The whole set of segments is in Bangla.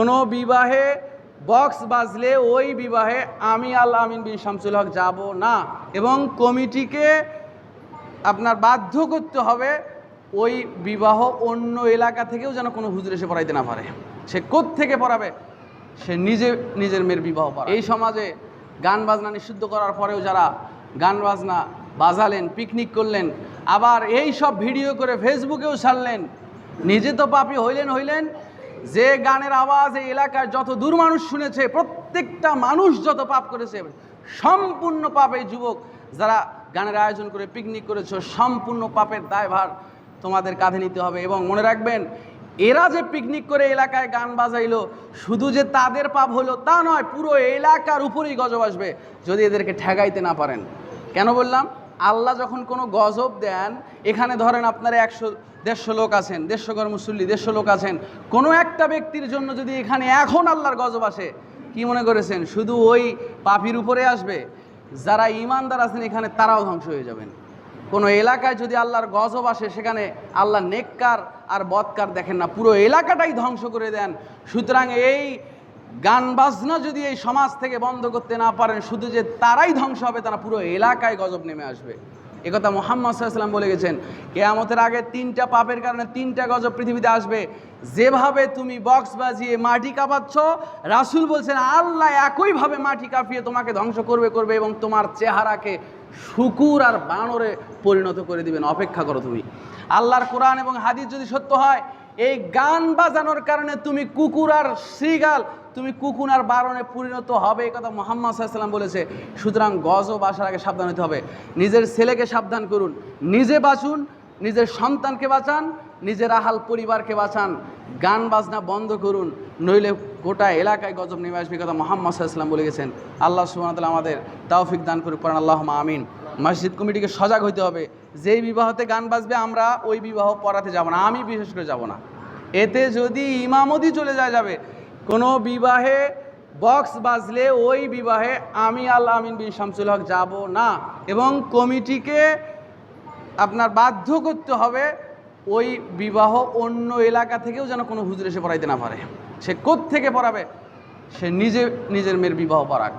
কোনো বিবাহে বক্স বাজলে ওই বিবাহে আমি আল্লাহ আমিন বিন শামসুল হক যাব না। এবং কমিটিকে আপনার বাধ্য করতে হবে ওই বিবাহ অন্য এলাকা থেকেও যেন কোনো হুজুর এসে পড়াইতে না পারে। সে থেকে পড়াবে? সে নিজে, নিজের মেয়ের বিবাহ পড়া এই সমাজে গান বাজনা নিষিদ্ধ করার পরেও যারা গান বাজনা বাজালেন পিকনিক করলেন, আবার এই সব ভিডিও করে ফেসবুকেও ছাড়লেন, নিজে তো পাপি হইলেন হইলেন যে গানের আওয়াজ এই এলাকার যত দূর মানুষ শুনেছে, প্রত্যেকটা মানুষ যত পাপ করেছে, সম্পূর্ণ পাপ এই যুবক যারা গানের আয়োজন করে পিকনিক করেছ, সম্পূর্ণ পাপের দায়ভার তোমাদের কাঁধে নিতে হবে। এবং মনে রাখবেন, এরা যে পিকনিক করে এলাকায় গান বাজাইলো, শুধু যে তাদের পাপ হলো তা নয়, পুরো এলাকার উপরেই গজব আসবে যদি এদেরকে ঠেকাইতে না পারেন। কেন বললাম? আল্লাহ যখন কোনো গজব দেন, এখানে ধরেন আপনারা একশো, দেড়শো লোক আছেন, দেড়শো ঘর মুসল্লি, দেড়শো লোক আছেন, কোনো একটা ব্যক্তির জন্য যদি এখানে এখন আল্লাহর গজব আসে, কি মনে করেছেন? শুধু ওই পাপির উপরে আসবে? যারা ইমানদার আছেন এখানে তারাও ধ্বংস হয়ে যাবেন। কোনো এলাকায় যদি আল্লাহর গজব আসে, সেখানে আল্লাহ নেককার আর বৎকার দেখেন না, পুরো এলাকাটাই ধ্বংস করে দেন। সুতরাং এই গান বাজনা যদি এই সমাজ থেকে বন্ধ করতে না পারেন, শুধু যে তারাই ধ্বংস হবে, তারা পুরো এলাকায় গজব নেমে আসবে। একথা মোহাম্মদ সাল্লাম বলে গেছেন, কেয়ামতের আগে তিনটা পাপের কারণে তিনটা গজব পৃথিবীতে আসবে। যেভাবে তুমি বক্স বাজিয়ে মাটি কাঁপাচ্ছ, রাসুল বলছেন, আল্লাহ একইভাবে মাটি কাঁপিয়ে তোমাকে ধ্বংস করবে করবে এবং তোমার চেহারাকে শুকুর আর বানরে পরিণত করে দিবেন। অপেক্ষা করো তুমি। আল্লাহর কোরআন এবং হাদিস যদি সত্য হয়, এই গান বাজানোর কারণে তুমি কুকুর আর শ্রীগাল তুমি কুকুর আর বারণে পরিণত হবে এ কথা মোহাম্মদ সাল্লাম বলেছে। সুতরাং গজব আসার আগে সাবধান হতে হবে। নিজের ছেলেকে সাবধান করুন। নিজে বাঁচুন, নিজের সন্তানকে বাঁচান, নিজের আহাল পরিবারকে বাঁচান। গান বাজনা বন্ধ করুন, নইলে গোটা এলাকায় গজব নেমে আসবে কথা মোহাম্মদ সাল্লাম বলে গেছেন আল্লাহ সুবাহতাল্লাহ আমাদের তাওফিক দান করুক, পড়ান আল্লাহ আমিন। মসজিদ কমিটিকে সজাগ হইতে হবে। যেই বিবাহতে গান বাজবে, আমরা ওই বিবাহ পড়াতে যাব না, আমি বিশেষ করে যাব না। এতে যদি ইমামতি চলে যায় যাবে কোনো বিবাহে বক্স বাজলে ওই বিবাহে আমি আল্লাহ আমিন বিন শামসুল হক যাব না। এবং কমিটিকে আপনার বাধ্য করতে হবে ওই বিবাহ অন্য এলাকা থেকেও যেন কোনো হুজুর এসে পড়াইতে না পারে। সে থেকে পড়াবে? সে নিজে, নিজের মেয়ের বিবাহ পড়াক।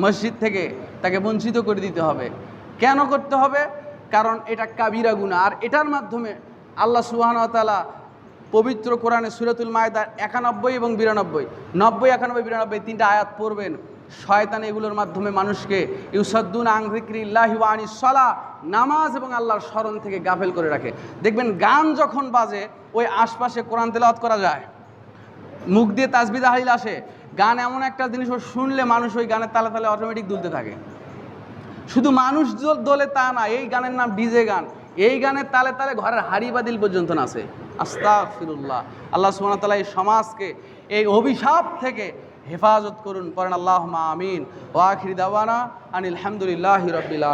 মসজিদ থেকে তাকে বঞ্চিত করে দিতে হবে। কেন করতে হবে? কারণ এটা কাবিরা গুণা আর এটার মাধ্যমে আল্লাহ সুবাহতালা পবিত্র কোরআনে সুরতুল মায়দার একানব্বই এবং বিরানব্বই। নব্বই, একানব্বই, বিরানব্বই তিনটা আয়াত পড়বেন। শয়তান এগুলোর মাধ্যমে মানুষকে ইউসাদ্দুন আংরিক্রিল্লাহি আনি সলা নামাজ এবং আল্লাহর স্মরণ থেকে গাফেল করে রাখে। দেখবেন গান যখন বাজে, ওই আশপাশে কোরআন তেলাওয়াত করা যায়। মুখ দিয়ে তাসবি তাহারিল আসে। গান এমন একটা জিনিস শুনলে মানুষ ওই গানের তালে তালে অটোমেটিক দুলতে থাকে। শুধু মানুষ দোলে তা না, এই গানের নাম ডিজে গান। এই গানের তালে তালে ঘরের হাড়ি বাদিল পর্যন্ত নাচে। আস্তা ফিরুল্লাহ আল্লাহ সুবহানাহু এই সমাজকে এই অভিশাপ থেকে হেফাজত করুন। পরেন আল্লাহ মা আমিন ওয়াখির দাওয়ানা আনিল হামদুলিল্লাহ রবিল